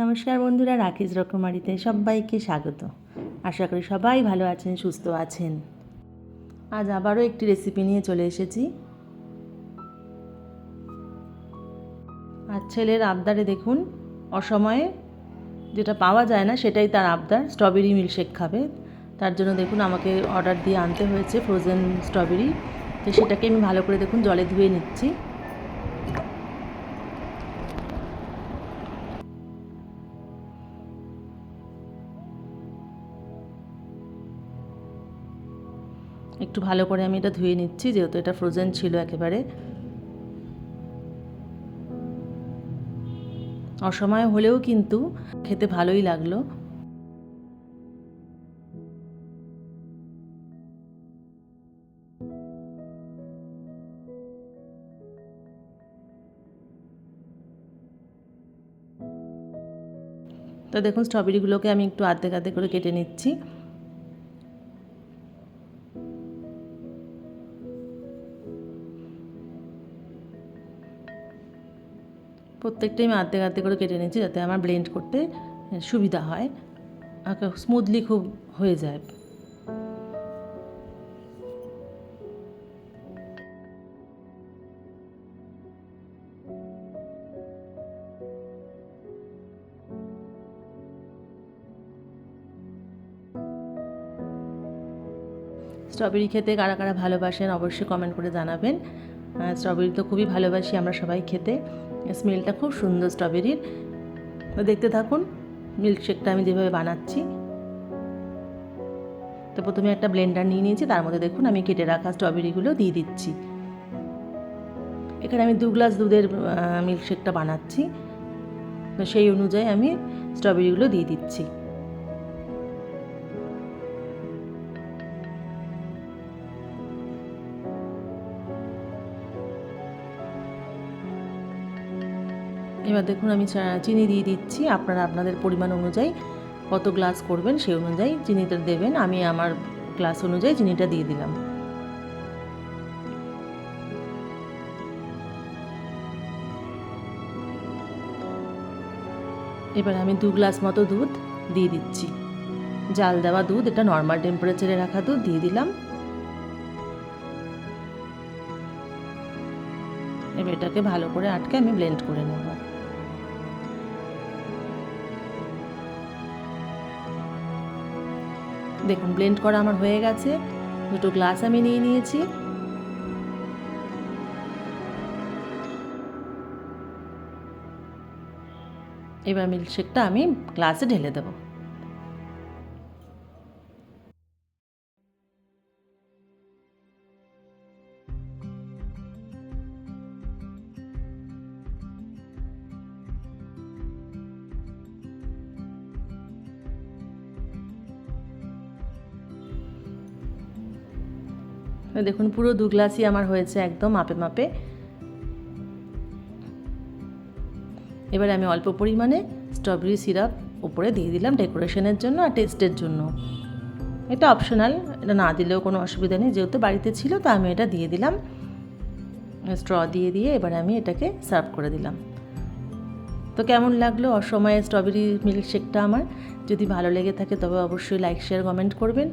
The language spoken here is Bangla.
নমস্কার বন্ধুরা, রাকেশ রকমারিতে সবাইকে স্বাগত। আশা করি সবাই ভালো আছেন, সুস্থ আছেন। আজ আবারও একটি রেসিপি নিয়ে চলে এসেছি। আর ছেলের আবদারে দেখুন, অসময়ে যেটা পাওয়া যায় না সেটাই তার আবদার স্ট্রবেরি মিল্কশেক খাবে। তার জন্য দেখুন আমাকে অর্ডার দিয়ে আনতে হয়েছে ফ্রোজেন স্ট্রবেরি তো সেটাকে আমি ভালো করে দেখুন, জলে ধুয়ে নিচ্ছি। একটু ভালো করে আমি এটা ধুয়ে নিচ্ছি, যেহেতু এটা ফ্রোজেন ছিল একেবারে। অসময় হলেও কিন্তু খেতে ভালোই লাগল। তো দেখুন স্ট্রবেরিগুলোকে আমি একটু আর্ধেক আর্ধেক করে কেটে নিচ্ছি। প্রত্যেকটাই আমি আর্ধেক আর্ধেক করে কেটে নিচ্ছি যাতে আমার ব্লেন্ড করতে সুবিধা হয়। স্মুথলি খুব হয়ে যায়। স্ট্রবেরি খেতে কারা কারা ভালোবাসেন অবশ্যই কমেন্ট করে জানাবেন। স্ট্রবেরি তো খুবই ভালোবাসি আমরা সবাই খেতে। স্মেলটা খুব সুন্দর স্ট্রবেরির তো দেখতে থাকুন মিল্কশেকটা আমি যেভাবে বানাচ্ছি। তো প্রথমে একটা ব্লেন্ডার নিয়ে নিয়েছি, তার মধ্যে দেখুন আমি কেটে রাখা স্ট্রবেরিগুলো দিয়ে দিচ্ছি। এখানে আমি দু গ্লাস দুধের মিল্কশেকটা বানাচ্ছি। তো সেই অনুযায়ী আমি স্ট্রবেরিগুলো দিয়ে দিচ্ছি। এবার দেখুন আমি চিনি দিয়ে দিচ্ছি। আপনারা আপনাদের পরিমাণ অনুযায়ী কত গ্লাস করবেন সেই অনুযায়ী চিনিটা দেবেন। আমি আমার গ্লাস অনুযায়ী চিনিটা দিয়ে দিলাম। এবার আমি দু গ্লাস মতো দুধ দিয়ে দিচ্ছি। জাল দেওয়া দুধ, এটা নর্মাল টেম্পারেচারে রাখা দুধ, দিয়ে দিলাম। এবার এটাকে ভালো করে আটকে আমি ব্লেন্ড করে নেব। দেখুন ব্লেন্ড করা আমার হয়ে গেছে। দুটো গ্লাস আমি নিয়ে নিয়েছি। এবার মিল্কশেকটা আমি গ্লাসে ঢেলে দেবো। দেখুন, পুরো দু গ্লাসই আমার হয়েছে একদম মাপে মাপে। এবার আমি অল্প পরিমাণে স্ট্রবেরি সিরাপ উপরে দিয়ে দিলাম ডেকোরেশনের জন্য আর টেস্টের জন্য। এটা অপশনাল এটা না দিলেও কোনো অসুবিধা নেই। যেহেতু বাড়িতে ছিল, তো আমি এটা দিয়ে দিলাম। স্ট্র দিয়ে দিয়ে এবার আমি এটাকে সার্ভ করে দিলাম। তো কেমন লাগল অসময়ে স্ট্রবেরি মিল্কশেকটা আমার? যদি ভালো লেগে থাকে, তবে অবশ্যই লাইক শেয়ার কমেন্ট করবেন।